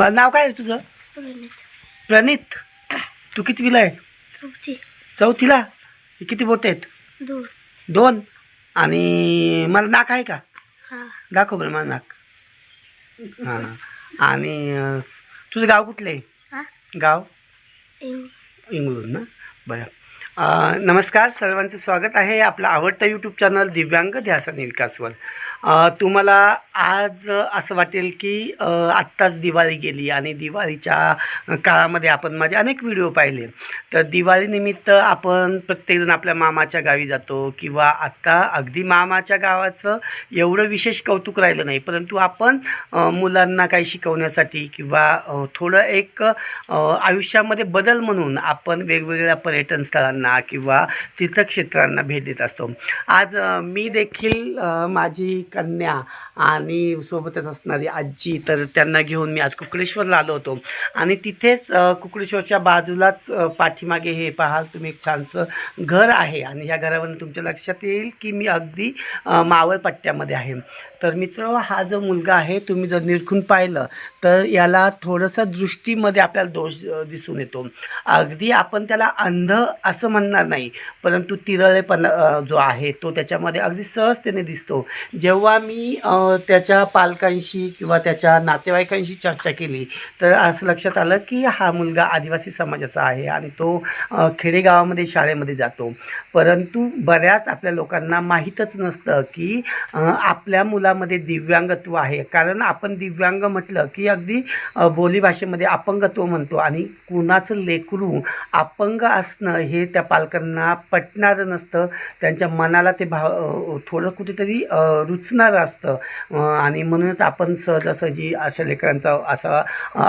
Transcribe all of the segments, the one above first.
मला नाव काय आहे तुझं? प्रणित. प्रणित. तू कितवीला आहे? चौथी. चौथीला? किती बोट आहेत? दोन. दोन. आणि मला नाक आहे का? हा. दाखव बरं मला नाक. हां. आणि अं, तुझं गाव कुठलं आहे? हा? गाव? इंग. इंगळूर ना? बरं. अ, नमस्कार. सर्वांचं स्वागत आहे आपलं आवडतं यूट्यूब चॅनल दिव्यांग ध्यास आणि विकासवर तुम्हाला आज असं वाटेल की आत्ताच दिवाळी गेली आणि दिवाळीच्या काळामध्ये आपण माझे अनेक व्हिडिओ पाहिले. तर दिवाळीनिमित्त आपण प्रत्येकजण आपल्या मामाच्या गावी जातो किंवा आत्ता अगदी मामाच्या गावाचं एवढं विशेष कौतुक राहिलं नाही परंतु आपण मुलांना काही शिकवण्यासाठी किंवा थोडं एक आयुष्यामध्ये बदल म्हणून आपण वेगवेगळ्या पर्यटन स्थळांना किंवा तीर्थक्षेत्रांना भेट देत असतो. आज मी देखील माझी कन्या आणि सोबतच असणारी आजी तर त्यांना घेऊन मी आज कुकडेश्वरला आलो होतो. आणि तिथेच कुकडेश्वरच्या बाजूलाच पाठीमागे हे पाहाल तुम्ही एक छानसं घर आहे. आणि ह्या घरावरून तुमच्या लक्षात येईल की मी अगदी मावळपट्ट्यामध्ये मावळ पट्ट्यामध्ये आहे. तर मित्र हा जो मुलगा आहे तुम्ही जर निरखून पाहिलं तर याला थोडंसं दृष्टीमध्ये आपल्याला दोष दिसून येतो. अगदी आपण त्याला अंध असं म्हणणार नाही परंतु तिरळेपणा जो आहे तो त्याच्यामध्ये अगदी सहजतेने दिसतो. जेव्हा मी त्याच्या पालकांशी किंवा त्याच्या नातेवाईकांशी चर्चा केली तर असं लक्षात आलं की हा मुलगा आदिवासी समाजाचा आहे आणि तो खेडेगावामध्ये शाळेमध्ये जातो. परंतु बऱ्याच आपल्या लोकांना माहीतच नसतं की आपल्या मुलामध्ये दिव्यांगत्व आहे. कारण आपण दिव्यांग म्हटलं की अगदी बोलीभाषेमध्ये अपंगत्व म्हणतो आणि कुणाचं लेकरू अपंग असणं हे त्या पालकांना पटणारं नसतं. त्यांच्या मनाला ते भाव थोडं कुठेतरी रुच दिसणारं असतं. आणि म्हणूनच आपण सहजासहजी अशा लेकरांचा असा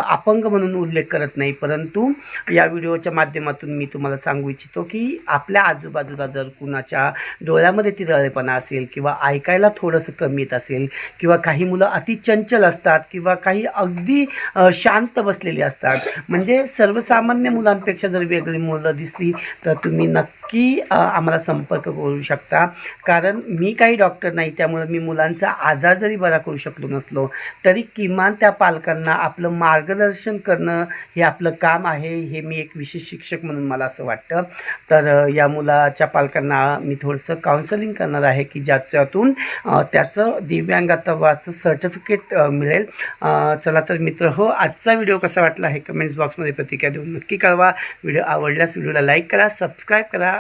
अपंग म्हणून उल्लेख करत नाही. परंतु या व्हिडिओच्या माध्यमातून मी तुम्हाला सांगू इच्छितो की आपल्या आजूबाजूला जर कुणाच्या डोळ्यामध्ये तिरळेपणा असेल किंवा ऐकायला थोडंसं कमी येत असेल किंवा काही मुलं अति चंचल असतात किंवा काही अगदी शांत बसलेली असतात. म्हणजे सर्वसामान्य मुलांपेक्षा जर वेगळी मुलं दिसली तर तुम्ही नक्की की आम्हाला संपर्क करू शकता. कारण मी काही डॉक्टर नाही त्यामुळे मी मुलांचा आजार जरी बरा करू शकलो नसलो तरी किमान त्या पालकांना आपलं मार्गदर्शन करणं हे आपलं काम आहे हे मी एक विशेष शिक्षक म्हणून मला असं वाटतं. तर या मुलाच्या पालकांना मी थोडंसं काउन्सलिंग करणार आहे की ज्याच्यातून त्याचं दिव्यांगत्वाचं सर्टिफिकेट मिळेल. चला तर मित्र हो आजचा व्हिडिओ कसा वाटला हे कमेंट्स बॉक्समध्ये प्रतिक्रिया देऊन नक्की कळवा. व्हिडिओ आवडल्यास व्हिडिओला लाईक करा सबस्क्राईब करा